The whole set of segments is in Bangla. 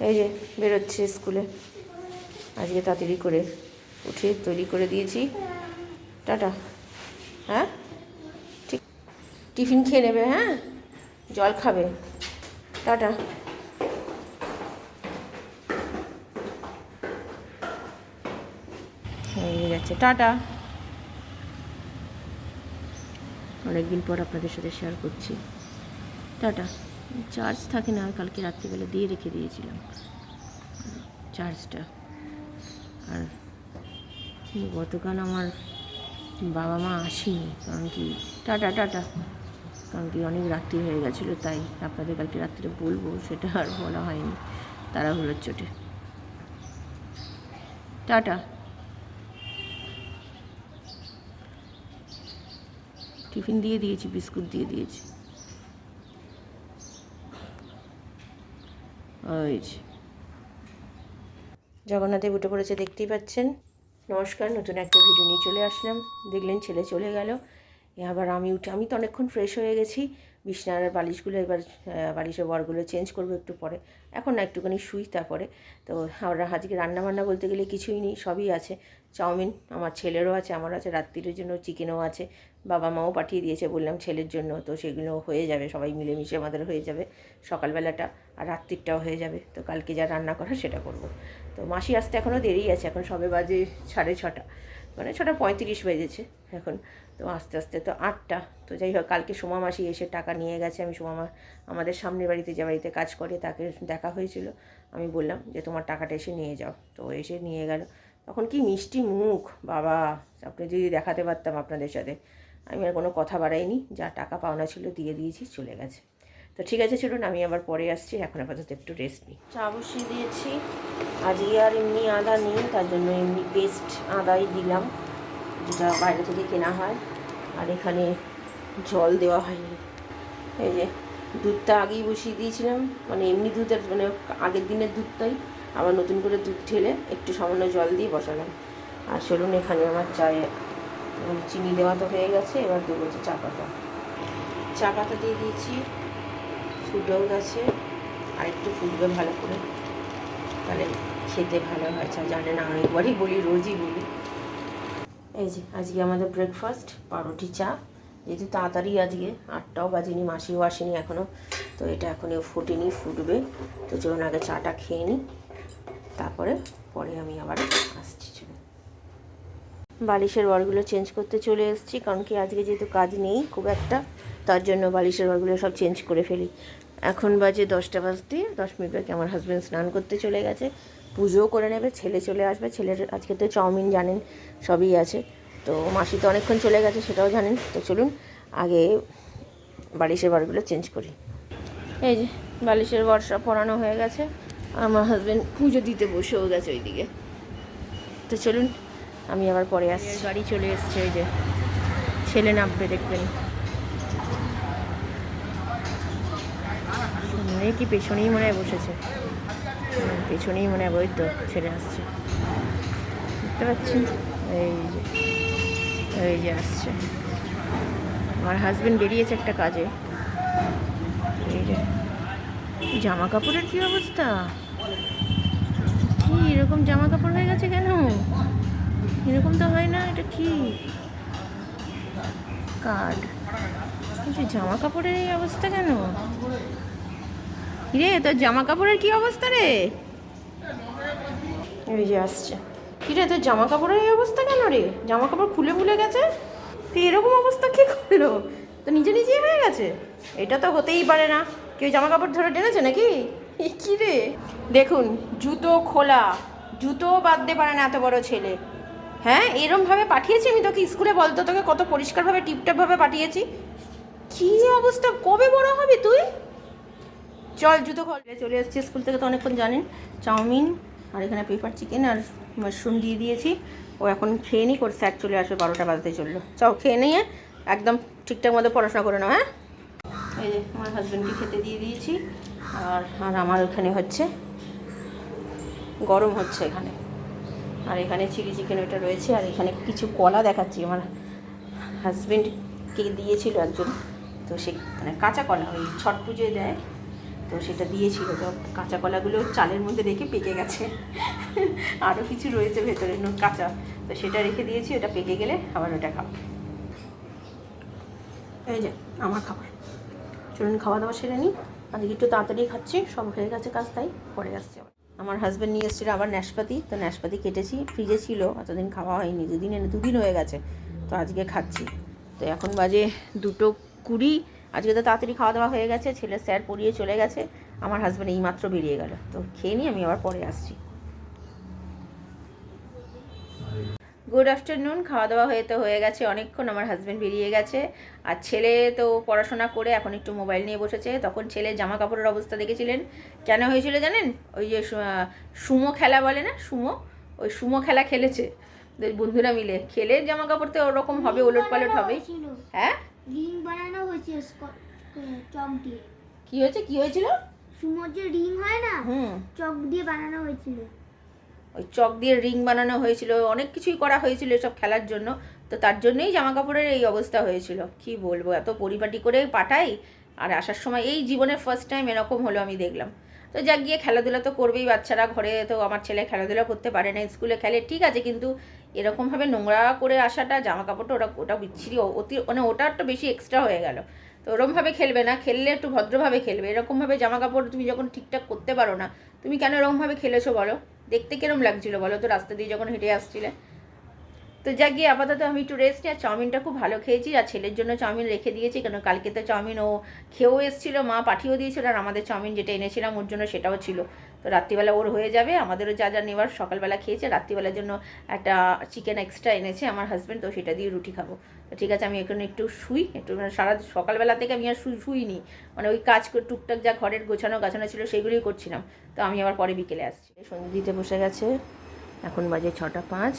এই যে বেরোচ্ছে স্কুলে। আজকে তাড়াতাড়ি করে উঠে তৈরি করে দিয়েছি। টাটা। হ্যাঁ? ঠিক। টিফিন খেয়ে নেবে হ্যাঁ? জল খাবে। টাটা। হয়ে যাচ্ছে টাটা। অনেকদিন পর আপনাদের সাথে শেয়ার করছি। টাটা। চার্জ থাকে না কালকে রাত্রিবেলা দিয়ে রেখে দিয়েছিলাম চার্জটা। আর গতকাল আমার বাবা মা আসেনি, কারণ কি, টাটা টাটা। কারণ কি, অনেক রাত্রি হয়ে গেছিল, তাই আপনাদের কালকে রাত্রে বলব, সেটা আর বলা হয়নি তারা হলো চোটে। টাটা। টিফিন দিয়ে দিয়েছি, বিস্কুট দিয়ে দিয়েছি। ওই জগন্নাথে উঠে পড়েছে, দেখতেই পাচ্ছেন। নমস্কার, নতুন একটা ভিডিও নিয়ে চলে আসলাম। দেখলেন ছেলে চলে গেল। আবার আমি উঠে আমি তো অনেকক্ষণ ফ্রেশ হয়ে গেছি। বিছনার বালিশগুলো এবার বালিশের বরগুলো চেঞ্জ করব একটু পরে। এখন না একটুখানি শুই তারপরে। তো আমরা আজকে রান্না বান্না বলতে গেলে কিছুই নেই, সবই আছে। চাউমিন আমার ছেলেরও আছে আমার আছে, রাত্রির জন্য চিকেনও আছে। বাবা মাও পাঠিয়ে দিয়েছে বললাম ছেলের জন্য, তো সেগুলো হয়ে যাবে, সবাই মিলেমিশে আমাদের হয়ে যাবে সকালবেলাটা আর রাত্রিরটাও হয়ে যাবে। তো কালকে যা রান্না করা সেটা করব। তো মাসি আসতে এখনও দেরি আছে, এখন সবে বাজে সাড়ে ছটা। মানে ছটা পঁয়ত্রিশ বেজেছে এখন। তো আস্তে আস্তে তো আটটা। তো যাই হোক, কালকে সোমা মাসি এসে টাকা নিয়ে গেছে। আমি সোমা আমাদের সামনের বাড়িতে যে বাড়িতে কাজ করে তাকে দেখা হয়েছিল। আমি বললাম যে, তোমার টাকাটা এসে নিয়ে যাও। তো এসে নিয়ে গেল। তখন কি মিষ্টি মুখ, বাবা। আপনি যদি দেখাতে পারতাম আপনাদের সাথে। আমি আর কোনো কথা বাড়াইনি। যা টাকা পাওনা ছিল দিয়ে দিয়েছি, চলে গেছে। তো ঠিক আছে, চলুন আমি আবার পরে আসছি। এখন আপাতত একটু রেস্ট নিই। চা বসিয়ে দিয়েছি। আজকে আর এমনি আদা নেই, তার জন্য এমনি পেস্ট আদাই দিলাম, যেটা বাইরে থেকে কেনা হয়। আর এখানে জল দেওয়া হয়নি। এই যে দুধটা আগেই বসিয়ে দিয়েছিলাম মানে এমনি দুধের মানে আগের দিনের দুধটাই, আবার নতুন করে দুধ ঢেলে একটু সামান্য জল দিয়ে বসালাম। আর চলুন, এখানে আমার চায়ে চিনি দেওয়া তো হয়ে গেছে, এবার দেবো চা পাতা। চা পাতা দিয়ে দিয়েছি। ফুটেও গেছে আর একটু ফুটবে ভালো করে তাহলে খেতে ভালো হয় জানে না অনেকবারই বলি, রোজই বলি। এই যে, আজকে আমাদের ব্রেকফাস্ট পাউরুটি চা। যেহেতু তাড়াতাড়ি আজকে, আটটাও বাজেনি, মাসিও আসেনি এখনও তো এটা এখনও ফুটেনি, ফুটবে। তো চলুন আগে চাটা খেয়ে নিই। তারপরে, পরে আমি আবার আসছি, চলুন। বালিশের ওয়ারগুলো চেঞ্জ করতে চলে এসেছি, কারণ কি আজকে যেহেতু কাজ নেই, খুব একটা। তার জন্য বালিশের ওয়ারগুলো সব চেঞ্জ করে ফেলি। এখন বাজে দশটা বাজতে, দশ মিনিট বাকি আমার হাজব্যান্ড স্নান করতে চলে গেছে। পুজোও করে নেবে, ছেলে চলে আসবে। ছেলের আজকে তো চাউমিন জানেন, সবই আছে। তো মাসি তো অনেকক্ষণ চলে গেছে, সেটাও জানেন। তো চলুন, আগে বালিশের ওয়ারগুলো চেঞ্জ করি। এই যে, বালিশের সব পরানো হয়ে গেছে। আমার হাজব্যান্ড পুজো দিতে বসেও গেছে ওইদিকে। তো চলুন, আমি আবার পরে আসছি। গাড়ি চলে এসছে ওই যে। ছেলে নামবে, দেখবেন। সামনে কি পেছনেই মনে হয় বসেছে। পেছনেই মনে হয়, ওই তো ছেড়ে আসছে। বুঝতে পারছেন এই যে এই যে আসছে। আমার হাজবেন্ড বেরিয়েছে একটা কাজে। এই যে জামা কাপড়ের কী অবস্থা? কি, এরকম জামা কাপড় হয়ে গেছে কেন? এরকম তো হয় না, এটা কি? কার্ড। জামা কাপড়ের এই অবস্থা কেন? রে তোর জামা কাপড়ের কি অবস্থা রে? এই যে আসছে। কি রে তোর জামা কাপড়ের এই অবস্থা কেন রে? জামা কাপড় খুলে খুলে গেছে? তুই এরকম অবস্থা কি করল? তো নিজে নিজেই হয়ে গেছে? এটা তো হতেই পারে না। কেউ জামা কাপড় ধরে টেনেছে নাকি? কি রে? দেখুন জুতো খোলা। জুতো বাঁধতে পারে না এত বড় ছেলে। হ্যাঁ এরমভাবে পাঠিয়েছি আমি তোকে স্কুলে বলতো তোকে কত পরিষ্কারভাবে টিপটাপভাবে পাঠিয়েছি। কী অবস্থা কবে বড় হবে তুই? চল, জুতো খোলে। চলে এসেছি স্কুল থেকে, তো অনেকক্ষণ জানেন, চাউমিন আর এখানে পেপার চিকেন আর মাশরুম দিয়ে দিয়েছি। ও এখন খেয়ে নিক, ওর স্যার চলে আসবে, বারোটা বাজতে চলল। চাও, খেয়ে নিয়ে একদম ঠিকঠাক মতো পড়াশোনা করে নাও হ্যাঁ? এই যে, আমার হাজব্যান্ডকে খেতে দিয়ে দিয়েছি, আর আর আমার ওখানে হচ্ছে, গরম হচ্ছে এখানে। আর এখানে চিলি চিকেন ওইটা রয়েছে, আর এখানে কিছু কলা দেখাচ্ছি আমার হাজব্যান্ডকে দিয়েছিল একজন, তো সে মানে কাঁচা কলা, ওই ছট পুজোয় দেয় তো সেটা দিয়েছিল। তো কাঁচা কলাগুলো চালের মধ্যে রেখে পেকে গেছে। আরও কিছু রয়েছে ভেতরে কাঁচা। তো সেটা রেখে দিয়েছি, ওটা পেকে গেলে আবার ওটা খাব। এই যে, আমার খাবার। চলুন খাওয়া দাওয়া সেরে নিই। আজকে একটু তাড়াতাড়ি খাচ্ছি, সব হয়ে গেছে কাজ, তাই পরে আসছে আমার হাজব্যান্ড নিয়ে এসেছিল আবার ন্যাশপাতি তো ন্যাশপাতি কেটেছি ফ্রিজে ছিল, এতদিন খাওয়া হয়নি, দুদিন এনে, দুদিন হয়ে গেছে। তো আজকে খাচ্ছি। তো এখন বাজে দুটো কুড়ি। আজকে তো তাড়াতাড়ি খাওয়া দাওয়া হয়ে গেছে ছেলে স্যার পড়িয়ে চলে গেছে আমার হাজব্যান্ড এইমাত্র বেরিয়ে গেল। তো খেয়ে নিই আমি আবার পরে আসছি। গুড আফটারনুন খাওয়া দাওয়া হয়ে তো হয়ে গেছে অনেকক্ষণ আমার হাজব্যান্ড বেরিয়ে গেছে। আর ছেলে তো পড়াশোনা করে এখন একটু মোবাইল নিয়ে বসেছে তখন ছেলে জামা কাপড়ের অবস্থা দেখেছিলেন? কেন হয়েছিল জানেন? ওই যে সুমো খেলা বলে না? সুমো? ওই সুমো খেলা খেলেছে। বন্ধুরা মিলে খেলে জামা কাপড় তো ওরকম হবে ওলট পালট ছিল হ্যাঁ? রিং বানানো হয়েছে চক দিয়ে। কি হয়েছে? কি হয়েছিল? সুমোর যে রিং হয় না হুম। চক দিয়ে বানানো হয়েছিল। ওই চক দিয়ে রিং বানানো হয়েছিল অনেক কিছুই করা হয়েছিল এসব খেলার জন্য। তো তার জন্যই জামা কাপড়ের এই অবস্থা হয়েছিল। কি বলব? এত পরিপাটি করে পাঠাই আর আসার সময় এই জীবনের ফার্স্ট টাইম এরকম হলো আমি দেখলাম। তো যাক, গিয়ে খেলাধুলা তো করবেই বাচ্চারা। ঘরে তো আমার ছেলে খেলাধুলা করতে পারে না, স্কুলে খেলে, ঠিক আছে, কিন্তু এরকমভাবে নোংরা করে আসাটা জামা কাপড়টা ওটা ওটা বিচ্ছিরি অতি মানে ওটা একটু বেশি এক্সট্রা হয়ে গেল। তো ওরমভাবে খেলবে না, খেললে একটু ভদ্রভাবে খেলবে। এরকমভাবে জামা কাপড় তুমি যখন ঠিকঠাক করতে পারো না, তুমি কেন এরকমভাবে খেলেছো বলো? দেখতে কিরম লাগছিল বলো তো রাস্তা দিয়ে যখন হেঁটে আসছিলে? তো যা গিয়ে আপাতত আমি একটু রেস্ট আর চাউমিনটা খুব ভালো খেয়েছি, আর ছেলের জন্য চাউমিন রেখে দিয়েছি, কেন কালকে তো চাউমিন ও খেয়েও এসেছিল, মা পাঠিয়েও দিয়েছিল, আর আমাদের চাউমিন যেটা এনেছিলাম ওর জন্য সেটাও ছিল। তো রাত্রিবেলা ওর হয়ে যাবে, আমাদেরও যা যা নেওয়ার সকালবেলা খেয়েছে, রাত্রিবেলার জন্য একটা চিকেন এক্সট্রা এনেছে আমার হাজব্যান্ড তো সেটা দিয়ে রুটি খাব। তো ঠিক আছে, আমি এখন একটু শুই, একটু মানে সারা সকালবেলা থেকে আমি আর শুই শুইনি। মানে ওই কাজ টুকটাক যা ঘরের গোছানো গাছানো ছিল সেগুলোই করছিলাম। তো আমি আবার পরে বিকেলে আসছি। সন্ধে দিতে বসে গেছে, এখন বাজে ছটা পাঁচ।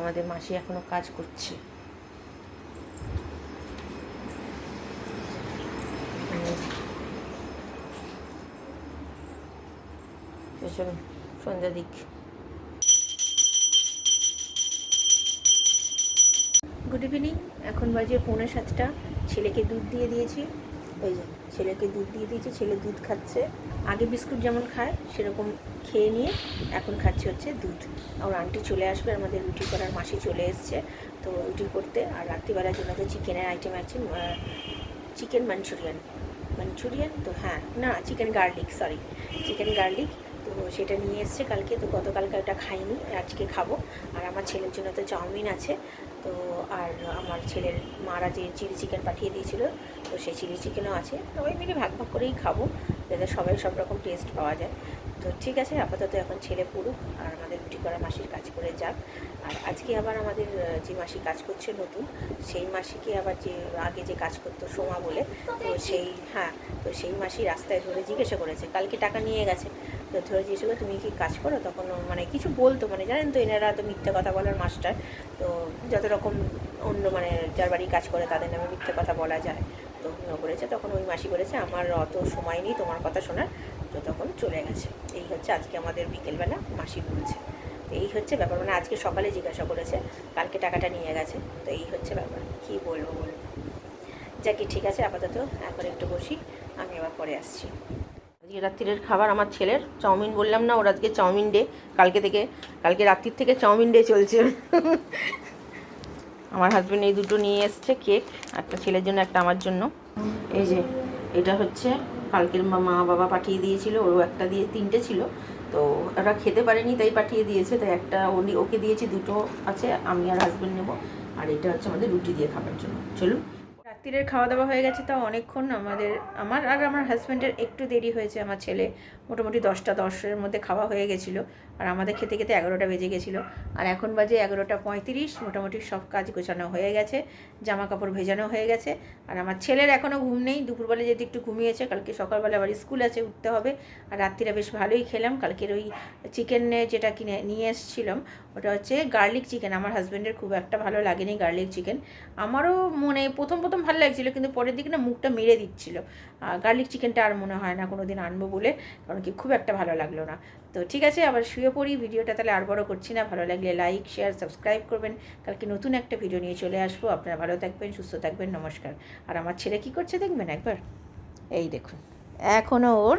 আমাদের মাসি এখনও কাজ করছে। সন্ধ্যা দিক। গুড ইভিনিং এখন বাজে পৌনে সাতটা। ছেলেকে দুধ দিয়ে দিয়েছি। ওই যে, ছেলেকে দুধ দিয়ে দিয়েছি, ছেলে দুধ খাচ্ছে। আগে বিস্কুট যেমন খায়, সেরকম খেয়ে নিয়ে এখন খাচ্ছে হচ্ছে দুধ। আর আন্টি চলে আসবে, আমাদের রুটি করার মাসি চলে এসছে। তো রুটি করতে, আর রাত্রিবেলার জন্য তো চিকেনের আইটেম আছে চিকেন মাঞ্চুরিয়ান। মাঞ্চুরিয়ান? তো হ্যাঁ না, chicken garlic sorry chicken garlic, তো সেটা নিয়ে এসছে কালকে। তো গতকালকে ওটা খাইনি, আজকে খাব। আর আমার ছেলের জন্য তো চাউমিন আছে। তো আর আমার ছেলের মারা যে চিলি চিকেন পাঠিয়ে দিয়েছিল, তো সেই চিলি চিকেনও আছে। সবাই মিলে ভাগ ভাগ করেই খাব, যাতে সবাই সব রকম টেস্ট পাওয়া যায়। তো ঠিক আছে, আপাতত এখন ছেলে পড়ুক আর আমাদের রুটি করা মাসির কাজ করে যাক। আর আজকে আবার আমাদের যে মাসি কাজ করছে নতুন, সেই মাসিকে আবার যে আগে যে কাজ করতো সোমা বলে, তো সেই হ্যাঁ তো সেই মাসি রাস্তায় ধরে জিজ্ঞাসা করেছে, কালকে টাকা নিয়ে গেছে। তো ধরে জিজ্ঞেস তুমি কি কাজ করো তখন মানে কিছু বলতো মানে জানেন তো এনারা তো মিথ্যে কথা বলার মাস্টার তো যত রকম অন্য মানে যার বাড়ি কাজ করে তাদের নামে মিথ্যে কথা বলা যায়। তো ও করেছে তখন ওই মাসি বলেছে, আমার অত সময় নেই তোমার কথা শোনার। তো তখন চলে গেছে। এই হচ্ছে আজকে আমাদের বিকেলবেলা মাসি বলছে। এই হচ্ছে ব্যাপার মানে আজকে সকালে জিজ্ঞাসা করেছে, কালকে টাকাটা নিয়ে গেছে? তো এই হচ্ছে ব্যাপার, কী বলব বলব যাকে ঠিক আছে, আপাতত এখন একটু বসি, আমি আবার পরে আসছি। আজকে রাত্রিরের খাবার আমার ছেলের, চাউমিন বললাম না, ওর আজকে চাউমিন ডে কালকে থেকে, কালকে রাত্রির থেকে চাউমিন ডে চলছে। আমার হাজব্যান্ড এই দুটো নিয়ে এসছে কেক একটা ছেলের জন্য, একটা আমার জন্য। এই যে, এটা হচ্ছে, কালকের মা বাবা পাঠিয়ে দিয়েছিল, ওরও একটা দিয়ে, তিনটে ছিল। তো ওরা খেতে পারেনি, তাই পাঠিয়ে দিয়েছে, তাই একটা উনি ওকে দিয়েছি, দুটো আছে, আমি আর হাজব্যান্ড নেব। আর এটা হচ্ছে আমাদের রুটি দিয়ে খাবার জন্য। চলুন। রাত্রিরের খাওয়া দাওয়া হয়ে গেছে, তাও অনেকক্ষণ আমাদের, আমার আর আমার হাজব্যান্ডের একটু দেরি হয়েছে, আমার ছেলে মোটামুটি দশটা, দশের মধ্যে খাওয়া হয়ে গেছিল, আর আমাদের খেতে খেতে এগারোটা বেজে গেছিল, আর এখন বাজে এগারোটা পঁয়ত্রিশ, মোটামুটি সব কাজ গোছানো হয়ে গেছে জামা কাপড় ভেজানো হয়ে গেছে, আর আমার ছেলের এখনও ঘুম নেই, দুপুরবেলা যেহেতু একটু ঘুমিয়েছে, কালকে সকালবেলা আবার স্কুল আছে, উঠতে হবে, আর রাত্রিরা বেশ ভালোই খেলাম, কালকের ওই চিকেনে যেটা কিনে, নিয়ে এসেছিলাম, ওটা হচ্ছে গার্লিক চিকেন আমার হাজব্যান্ডের খুব একটা ভালো লাগেনি গার্লিক চিকেন আমারও মনে, প্রথম প্রথম ভালো লাগছিল, কিন্তু পরের দিকে না মুখটা মেরে দিচ্ছিল। গার্লিক চিকেনটা আর মনে হয় না কোনো দিন আনব বলে, কারণ কি খুব একটা ভালো লাগল না। তো ঠিক আছে, আবার শুয়ে পড়ি, ভিডিওটা তাহলে আর বড় করছি না। ভালো লাগলে লাইক শেয়ার সাবস্ক্রাইব করবেন। কালকে নতুন একটা ভিডিও নিয়ে চলে আসব। আপনারা ভালো থাকবেন, সুস্থ থাকবেন, নমস্কার। আর আমার ছেলে কি করছে দেখবেন একবার? এই দেখুন এখনও ওর